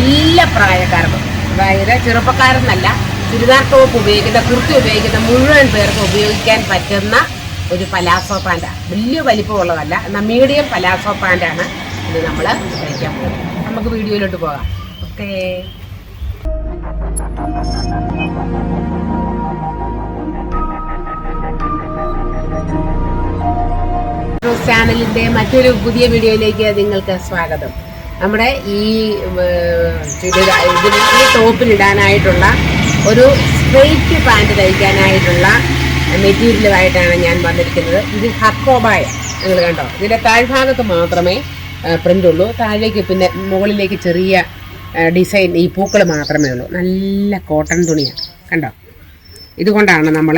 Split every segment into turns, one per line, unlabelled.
എല്ലാ പ്രായക്കാർക്കും. അതായത് ചെറുപ്പക്കാരെന്നല്ല ചുരിദാർ ടോപ്പ് ഉപയോഗിക്കുന്ന കുർത്തി ഉപയോഗിക്കുന്ന മുഴുവൻ പേർക്ക് ഉപയോഗിക്കാൻ പറ്റുന്ന ഒരു പലാസോ പാന്റാണ് വലിയ വലിപ്പമുള്ളതല്ല എന്നാൽ മീഡിയം പലാസോ പാന്റാണ് ഇത് നമ്മൾ കഴിക്കാൻ പോകുന്നത്. നമുക്ക് വീഡിയോയിലോട്ട് പോകാം. ഓക്കേ. ചാനലിന്റെ മറ്റൊരു പുതിയ വീഡിയോയിലേക്ക് നിങ്ങൾക്ക് സ്വാഗതം. നമ്മുടെ ഈ ഇതിന് ഈ ടോപ്പിലിടാനായിട്ടുള്ള ഒരു സ്ട്രെയിറ്റ് പാന്റ് തയ്ക്കാനായിട്ടുള്ള മെറ്റീരിയലുമായിട്ടാണ് ഞാൻ വന്നിരിക്കുന്നത്. ഇത് ഹക്കോബായ നിങ്ങൾ കണ്ടോ? ഇതിന്റെ താഴ്ഭാഗത്ത് മാത്രമേ പ്രിന്റ് ഉള്ളൂ താഴേക്ക് പിന്നെ മുകളിലേക്ക് ചെറിയ ഡിസൈൻ ഈ പൂക്കൾ മാത്രമേ ഉള്ളൂ. നല്ല കോട്ടൺ തുണിയാണ്. കണ്ടോ? ഇതുകൊണ്ടാണ് നമ്മൾ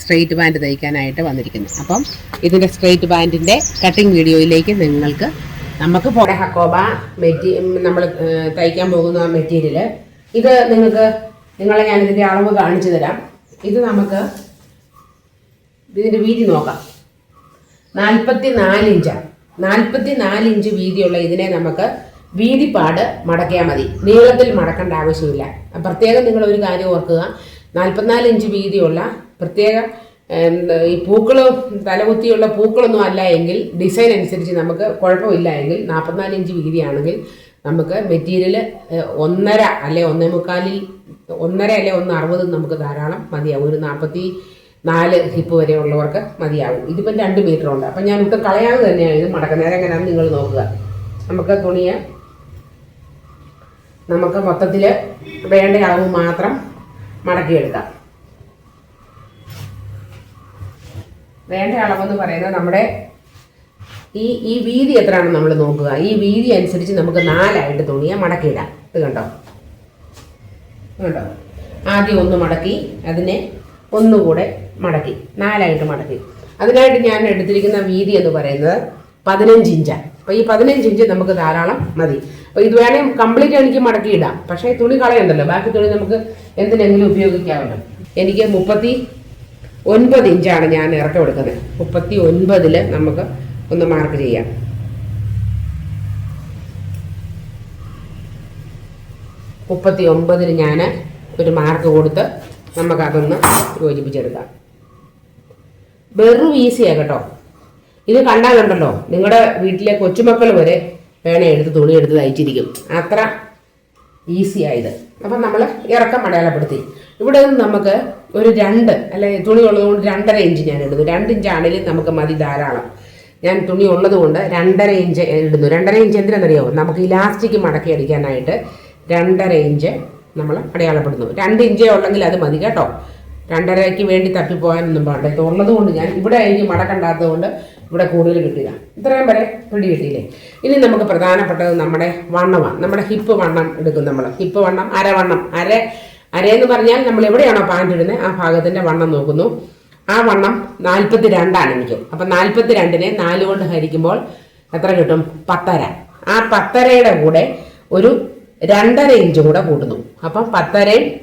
സ്ട്രെയിറ്റ് പാന്റ് തയ്ക്കാനായിട്ട് വന്നിരിക്കുന്നത്. അപ്പം ഇതിന്റെ സ്ട്രെയിറ്റ് പാന്റിന്റെ കട്ടിങ് വീഡിയോയിലേക്ക് നിങ്ങൾക്ക് നമുക്ക് ഹക്കോബ. മെറ്റീ നമ്മൾ തയ്ക്കാൻ പോകുന്ന മെറ്റീരിയൽ ഇത് നിങ്ങൾക്ക് നിങ്ങളെ ഞാൻ ഇതിന്റെ അളവ് കാണിച്ചു തരാം. ഇത് നമുക്ക് ഇതിന്റെ വീതി നോക്കാം. നാൽപ്പത്തി നാല് ഇഞ്ചാണ് നാൽപ്പത്തി നാല് ഇഞ്ച് വീതിയുള്ള ഇതിനെ നമുക്ക് വീതിപ്പാട് മടക്കിയാൽ മതി. നീളത്തിൽ മടക്കേണ്ട ആവശ്യമില്ല. പ്രത്യേകം നിങ്ങൾ ഒരു കാര്യം ഓർക്കുക. നാൽപ്പത്തിനാല് ഇഞ്ച് വീതിയുള്ള പ്രത്യേക ഈ പൂക്കൾ തലകുത്തിയുള്ള പൂക്കളൊന്നും അല്ല എങ്കിൽ ഡിസൈൻ അനുസരിച്ച് നമുക്ക് കുഴപ്പമില്ല എങ്കിൽ നാൽപ്പത്തിനാല് ഇഞ്ച് വീതിയാണെങ്കിൽ നമുക്ക് മെറ്റീരിയൽ ഒന്നര അല്ലെ ഒന്നേ മുക്കാലിൽ ഒന്നര അല്ലെ ഒന്ന് അറുപത് നമുക്ക് ധാരാളം മതിയാവും. ഒരു നാൽപ്പത്തി നാല് ഹിപ്പ് വരെ ഉള്ളവർക്ക് മതിയാവും. ഇതിപ്പം രണ്ട് മീറ്റർ ഉണ്ട്. അപ്പം ഞാൻ ഒട്ടും കളയാതെ തന്നെയാണ് ഇത് മടക്കുന്നത് എങ്ങനെയാണെന്ന് നിങ്ങൾ നോക്കുക. നമുക്ക് തുണിയെ നമുക്ക് മൊത്തത്തിൽ വേണ്ട അളവ് മാത്രം മടക്കിയെടുക്കാം. വേണ്ട അളവെന്ന് പറയുന്നത് നമ്മുടെ ഈ ഈ വീതി എത്രയാണെന്ന് നമ്മൾ നോക്കുക. ഈ വീതി അനുസരിച്ച് നമുക്ക് നാലായിട്ട് തുണിയെ. മടക്കിയിടാം. ഇത് കണ്ടോ? കണ്ടോ? ആദ്യം ഒന്ന് മടക്കി അതിനെ ഒന്നുകൂടെ മടക്കി. നാലായിട്ട് മടക്കി. അതിനായിട്ട് ഞാൻ എടുത്തിരിക്കുന്ന വീതി എന്ന് പറയുന്നത് പതിനഞ്ച് ഇഞ്ചാണ് അപ്പോൾ ഈ പതിനഞ്ച് ഇഞ്ച് നമുക്ക് ധാരാളം മതി. അപ്പോൾ ഇത് വേണേൽ കംപ്ലീറ്റ് എനിക്ക് മടക്കിയിടാം. പക്ഷേ തുണി കളയണ്ടല്ലോ. ബാക്കി തുണി നമുക്ക് എന്തിനെങ്കിലും ഉപയോഗിക്കാമല്ലോ. എനിക്ക് മുപ്പത്തി ഒൻപത് ഇഞ്ചാണ് ഞാൻ ഇറക്കം എടുക്കുന്നത് മുപ്പത്തി ഒൻപതിൽ നമുക്ക് ഒന്ന് മാർക്ക് ചെയ്യാം. മുപ്പത്തി ഒമ്പതിന് ഞാൻ ഒരു മാർക്ക് കൊടുത്ത് നമുക്കതൊന്ന് യോജിപ്പിച്ചെടുക്കാം. വെറും ഈസിയാണ് കേട്ടോ. ഇത് കണ്ടാലുണ്ടല്ലോ നിങ്ങളുടെ വീട്ടിലെ കൊച്ചുമക്കൾ വരെ വേണേ എടുത്ത് തുണി എടുത്ത് തയ്ച്ചിരിക്കും. അത്ര ഈസിയായത് അപ്പം നമ്മൾ ഇറക്കം അടയാളപ്പെടുത്തി. ഇവിടെ നിന്ന് നമുക്ക് ഒരു രണ്ട് അല്ലെ തുണി ഉള്ളതുകൊണ്ട് രണ്ടര ഇഞ്ച് ഞാൻ ഇടുന്നു രണ്ട് ഇഞ്ച് ആണെങ്കിൽ നമുക്ക് മതി ധാരാളം. ഞാൻ തുണി ഉള്ളത് കൊണ്ട് രണ്ടര ഇഞ്ച് ഇടുന്നു. രണ്ടര ഇഞ്ച് എന്തിനാണെന്നറിയാമോ നമുക്ക് ഇലാസ്റ്റിക് മടക്കി അടിക്കാനായിട്ട് രണ്ടര ഇഞ്ച് നമ്മൾ അടയാളപ്പെടുന്നു രണ്ട് ഇഞ്ചേ ഉള്ളെങ്കിൽ അത് മതി കേട്ടോ. രണ്ടരയ്ക്ക് വേണ്ടി തപ്പിപ്പോകാനൊന്നും പാടില്ല. ഇത് ഉള്ളത് കൊണ്ട് ഞാൻ ഇവിടെ എനിക്ക് മടക്കണ്ടാത്തത് കൊണ്ട് ഇവിടെ കൂടുതൽ കിട്ടില്ല. ഇത്രയും വരെ പിടി കിട്ടിയില്ലേ? ഇനി നമുക്ക് പ്രധാനപ്പെട്ടത് നമ്മുടെ വണ്ണമാണ്. നമ്മുടെ ഹിപ്പ് വണ്ണം എടുക്കും നമ്മൾ ഹിപ്പ് വണ്ണം അരവണ്ണം അര അരയെന്ന് പറഞ്ഞാൽ നമ്മൾ എവിടെയാണോ പാന്റ് ഇടുന്നത് ആ ഭാഗത്തിന്റെ വണ്ണം നോക്കുന്നു. ആ വണ്ണം നാൽപ്പത്തി രണ്ടാണ് എനിക്ക്. അപ്പം നാൽപ്പത്തി രണ്ടിനെ നാല് കൊണ്ട് ഹരിക്കുമ്പോൾ എത്ര കിട്ടും? പത്തര. ആ പത്തരയുടെ കൂടെ ഒരു രണ്ടര ഇഞ്ച് കൂടെ കൂട്ടുന്നു. അപ്പം പത്തരയും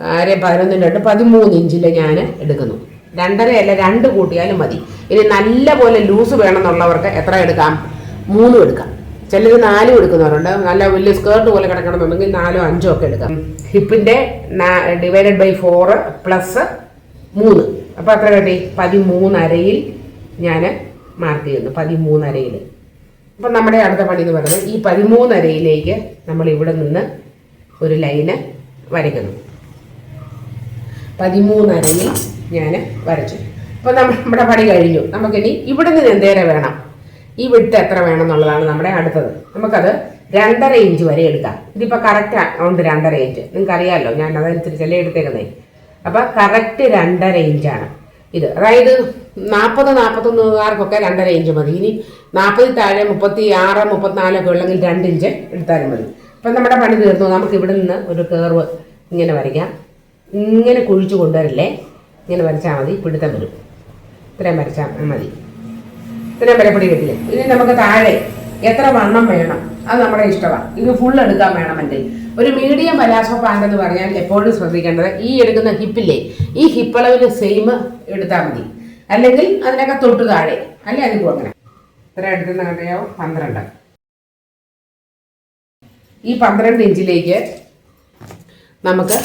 ആരെ പതിനൊന്നും രണ്ട് പതിമൂന്ന് ഇഞ്ചിൽ ഞാൻ എടുക്കുന്നു. രണ്ടരയല്ല രണ്ട് കൂട്ടിയാലും മതി. ഇനി നല്ല പോലെ ലൂസ് വേണമെന്നുള്ളവർക്ക് എത്ര എടുക്കാം? മൂന്നും എടുക്കാം. ചിലർ നാലും എടുക്കുന്നവരുണ്ട് നല്ല വലിയ സ്കേർട്ട് പോലെ കിടക്കണമെന്നുണ്ടെങ്കിൽ നാലോ അഞ്ചോ ഒക്കെ എടുക്കാം. ഹിപ്പിന്റെ ഡിവൈഡഡ് ബൈ ഫോറ് പ്ലസ് മൂന്ന്. അപ്പോൾ അത്ര കട്ടി? പതിമൂന്നരയിൽ ഞാൻ മാർക്ക് ചെയ്യുന്നു. പതിമൂന്നരയിൽ അപ്പം നമ്മുടെ അടുത്ത പണി എന്ന് പറയുന്നത് ഈ പതിമൂന്നരയിലേക്ക് നമ്മൾ ഇവിടെ നിന്ന് ഒരു ലൈന് വരയ്ക്കുന്നു. പതിമൂന്നരയിൽ ഞാൻ വരച്ചു. അപ്പോൾ നമ്മൾ നമ്മുടെ പണി കഴിഞ്ഞു. നമുക്കിനി ഇവിടെ നിന്ന് എന്തേരെ വേണം ഈ വിട്ട് എത്ര വേണം എന്നുള്ളതാണ് നമ്മുടെ അടുത്തത്. നമുക്കത് രണ്ടര ഇഞ്ച് വരെ എടുക്കാം. ഇതിപ്പോൾ കറക്റ്റ് ഉണ്ട് രണ്ടര ഇഞ്ച് നിങ്ങൾക്ക് അറിയാമല്ലോ ഞാൻ അതനുസരിച്ചല്ലേ എടുത്തേക്കുന്നേ? അപ്പോൾ കറക്റ്റ് രണ്ടര ഇഞ്ചാണ് ഇത് അതായത് നാൽപ്പത് നാൽപ്പത്തൊന്നുകാർക്കൊക്കെ രണ്ടര ഇഞ്ച് മതി. ഇനി നാൽപ്പതിൽ താഴെ മുപ്പത്തി ആറ് മുപ്പത്തിനാലൊക്കെ ഉള്ളെങ്കിൽ രണ്ട് ഇഞ്ച് എടുത്താലും മതി. അപ്പം നമ്മുടെ പണി തീർന്നു. നമുക്ക് ഇവിടെ നിന്ന് ഒരു കേർവ് ഇങ്ങനെ വരയ്ക്കാം. ഇങ്ങനെ കുഴിച്ചു കൊണ്ടുവരല്ലേ? ഇങ്ങനെ വരച്ചാൽ മതി. പിടുത്തം വരും. ഇത്രയും വരച്ചാൽ മതി. ഇത്രയും വരപ്പൊടി കിട്ടില്ലേ ഇനി നമുക്ക് താഴെ എത്ര വണ്ണം വേണം? അത് നമ്മുടെ ഇഷ്ടമാണ്. ഇത് ഫുൾ എടുക്കാൻ വേണമെങ്കിൽ. ഒരു മീഡിയം പലാസോ പാന്റ് എന്ന് പറഞ്ഞാൽ എപ്പോഴും ശ്രദ്ധിക്കേണ്ടത് ഈ എടുക്കുന്ന ഹിപ്പില്ലേ ഈ ഹിപ്പളവിൽ സെയിം എടുത്താൽ മതി. അല്ലെങ്കിൽ അതിനൊക്കെ തൊട്ട് താഴെ. അല്ലേ അതിന് അങ്ങനെ? ഇത്ര എടുക്കുന്ന കണ്ടയോ? പന്ത്രണ്ട്. ഈ പന്ത്രണ്ട് ഇഞ്ചിലേക്ക് നമുക്ക്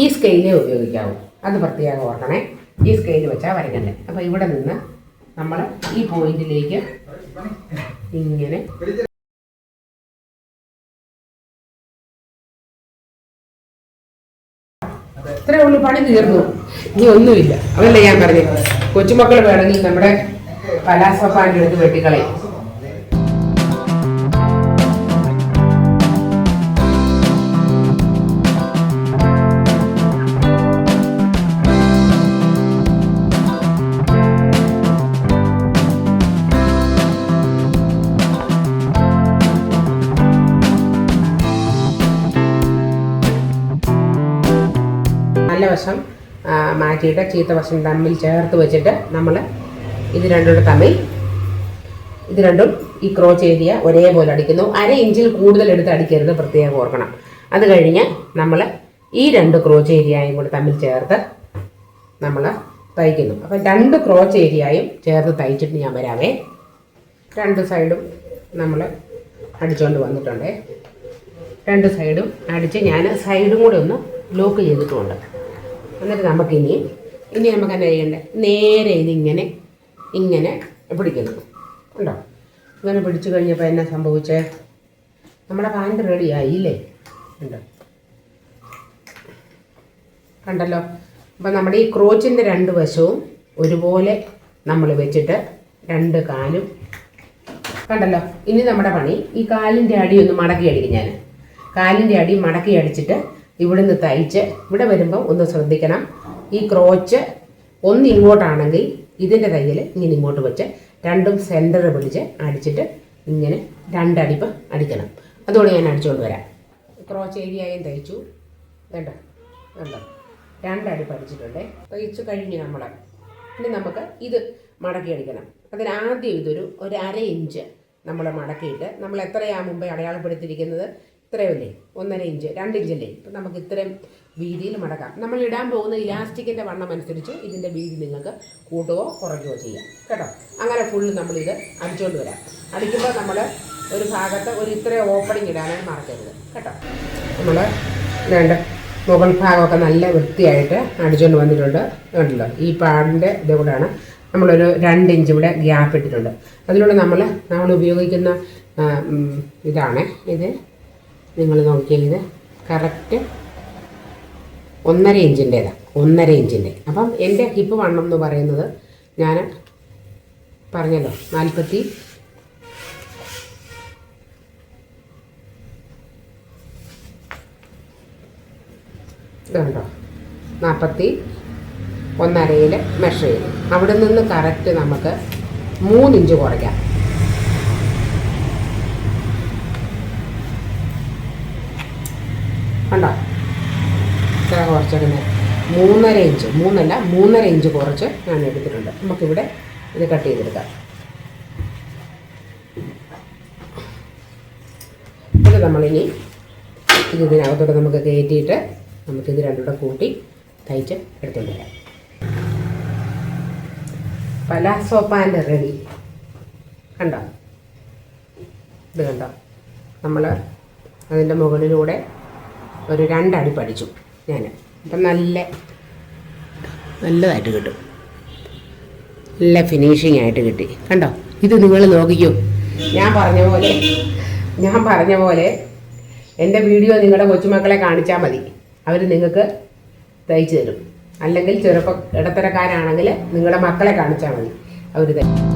ഈ സ്കെയിലേ ഉപയോഗിക്കാവൂ അത് പ്രത്യേകം ഓർക്കണേ. ഈ സ്കെയിൽ വെച്ചാൽ വരയ്ക്കണ്ടേ. അപ്പോൾ ഇവിടെ നിന്ന് നമ്മൾ ഈ പോയിന്റിലേക്ക് ഇങ്ങനെ ഇത്രേ ഉള്ളൂ പണി തീർന്നു. ഇനി ഒന്നുമില്ല. അതല്ലേ ഞാൻ പറഞ്ഞു? കൊച്ചുമക്കൾ വേണമെങ്കിൽ നമ്മുടെ കലാസപ്പാന്റെ അടുത്ത് വെട്ടിക്കളയും. നല്ല വശം മാറ്റിയിട്ട് ചീത്ത വശം തമ്മിൽ ചേർത്ത് വെച്ചിട്ട് നമ്മൾ ഇത് രണ്ടും തമ്മിൽ ഇത് രണ്ടും ഈ ക്രോച്ച് ഏരിയ ഒരേപോലെ അടിക്കുന്നു. അര ഇഞ്ചിൽ കൂടുതൽ എടുത്ത് അടിക്കരുത് പ്രത്യേകം ഓർക്കണം. അത് കഴിഞ്ഞ് നമ്മൾ ഈ രണ്ട് ക്രോച്ച് ഏരിയയും കൂടെ തമ്മിൽ ചേർത്ത് നമ്മൾ തയ്ക്കുന്നു. അപ്പം രണ്ട് ക്രോച്ച് ഏരിയയും ചേർത്ത് തയ്ച്ചിട്ട് ഞാൻ വരാവേ. രണ്ട് സൈഡും നമ്മൾ അടിച്ചുകൊണ്ട് വന്നിട്ടുണ്ടേ. രണ്ട് സൈഡും അടിച്ച് ഞാൻ സൈഡും കൂടെ ഒന്ന് ലോക്ക് ചെയ്തിട്ടുമുണ്ട് എന്നിട്ട് നമുക്കിനി ഇനി നമുക്ക് എന്നാ ചെയ്യണ്ടേ? നേരെ ഇതിങ്ങനെ ഇങ്ങനെ പിടിക്കുന്നു ഉണ്ടോ ഇങ്ങനെ പിടിച്ചു കഴിഞ്ഞപ്പോൾ എന്നാ സംഭവിച്ചേ? നമ്മുടെ പാന്റ് റെഡിയായില്ലേ ഉണ്ടോ കണ്ടല്ലോ? അപ്പം നമ്മുടെ ഈ ക്രോച്ചിന്റെ രണ്ട് വശവും ഒരുപോലെ നമ്മൾ വെച്ചിട്ട് രണ്ട് കാലും. കണ്ടല്ലോ? ഇനി നമ്മുടെ പണി. ഈ കാലിന്റെ അടി ഒന്ന് മടക്കി അടിക്കും ഞാൻ കാലിന്റെ അടി മടക്കി അടിച്ചിട്ട് ഇവിടുന്ന് തയ്ച്ച് ഇവിടെ വരുമ്പോൾ ഒന്ന് ശ്രദ്ധിക്കണം. ഈ ക്രോച്ച് ഒന്ന് ഇങ്ങോട്ടാണെങ്കിൽ ഇതിന്റെ തയ്യൽ ഇങ്ങനെ ഇങ്ങോട്ട് വെച്ച് രണ്ടും സെന്റർ പിടിച്ച് അടിച്ചിട്ട് ഇങ്ങനെ രണ്ടടിപ്പ് അടിക്കണം. അതുകൊണ്ട് ഞാൻ അടിച്ചുകൊണ്ട് വരാം. ക്രോച്ച് ഏരിയയും തയ്ച്ചു. കേട്ടോ കണ്ടോ? രണ്ടടിപ്പ് അടിച്ചിട്ടുണ്ട്. തയ്ച്ചു കഴിഞ്ഞു നമ്മൾ ഇനി നമുക്ക് ഇത് മടക്കി അടിക്കണം. അതിനാദ്യം ഇതൊരു ഒരു അര ഇഞ്ച് നമ്മൾ മടക്കിയിട്ട് നമ്മൾ എത്രയാ മുമ്പേ അടയാളപ്പെടുത്തിയിരിക്കുന്നത്? ഇത്രയല്ലേ ഒന്നര ഇഞ്ച് രണ്ട് ഇഞ്ചല്ലേ? ഇപ്പം നമുക്ക് ഇത്രയും വീതിയിൽ മടക്കാം നമ്മൾ ഇടാൻ പോകുന്ന ഇലാസ്റ്റിക്കിന്റെ വണ്ണം അനുസരിച്ച് ഇതിന്റെ വീതി നിങ്ങൾക്ക് കൂട്ടുകയോ കുറയ്ക്കുകയോ ചെയ്യാം. കേട്ടോ? അങ്ങനെ ഫുള്ള് നമ്മളിത് അടിച്ചുകൊണ്ട് വരാം. അടിക്കുമ്പോൾ നമ്മൾ ഒരു ഭാഗത്ത് ഒരു ഇത്രയും ഓപ്പണിങ് ഇടാനാണ് മറക്കരുത്. കേട്ടോ? നമ്മൾ വേണ്ട മുകൾ ഭാഗമൊക്കെ നല്ല വൃത്തിയായിട്ട് അടിച്ചുകൊണ്ട് വന്നിട്ടുണ്ട്. കണ്ടല്ലോ? ഈ പാടിന്റെ ഇതുകൂടെയാണ് നമ്മളൊരു രണ്ട് ഇഞ്ച് ഇവിടെ ഗ്യാപ്പ് ഇട്ടിട്ടുണ്ട്. അതിലൂടെ നമ്മൾ നമ്മൾ ഉപയോഗിക്കുന്ന ഇതാണ് ഇത്. നിങ്ങൾ നോക്കിയാൽ ഇത് കറക്റ്റ് ഒന്നര ഇഞ്ചിന്റേതാണ് ഒന്നര ഇഞ്ചിന്റെ. അപ്പം എന്റെ ഹിപ്പ് വണ്ണം എന്ന് പറയുന്നത് ഞാൻ പറഞ്ഞല്ലോ നാൽപ്പത്തി ഇതുണ്ടോ നാൽപ്പത്തി ഒന്നരയിൽ മെഷർ ചെയ്തു അവിടെ നിന്ന് കറക്റ്റ് നമുക്ക് മൂന്നിഞ്ച് കുറയ്ക്കാം. കണ്ടോ? ഇത്ര കുറച്ചേക്കുന്നത് മൂന്നര ഇഞ്ച് മൂന്നല്ല മൂന്നര ഇഞ്ച് കുറച്ച് ഞാൻ എടുത്തിട്ടുണ്ട്. നമുക്കിവിടെ ഇത് കട്ട് ചെയ്തെടുക്കാം. ഇത് നമ്മളിനി ഇത് നമുക്ക് കയറ്റിയിട്ട് നമുക്കിത് രണ്ടും കൂടെ കൂട്ടി തയ്ച്ച് എടുത്തുകൊണ്ട് വരാം പലാസോ പാന്റ് റെഡി കണ്ടോ? ഇത് കണ്ടോ? നമ്മൾ അതിന്റെ മുകളിലൂടെ ഒരു രണ്ടടി പഠിച്ചു ഞാൻ അപ്പം നല്ല നല്ലതായിട്ട് കിട്ടും. നല്ല ഫിനിഷിംഗ് ആയിട്ട് കിട്ടി. കണ്ടോ? ഇത് നിങ്ങൾ നോക്കിക്കോ. ഞാൻ പറഞ്ഞ പോലെ ഞാൻ പറഞ്ഞ പോലെ എന്റെ വീഡിയോ നിങ്ങളുടെ കൊച്ചുമക്കളെ കാണിച്ചാൽ മതി. അവർ നിങ്ങൾക്ക് തയ്ച്ചു തരും. അല്ലെങ്കിൽ ചെറുപ്പ ഇടത്തരക്കാരാണെങ്കിൽ നിങ്ങളുടെ മക്കളെ കാണിച്ചാൽ മതി. അവർ തരും.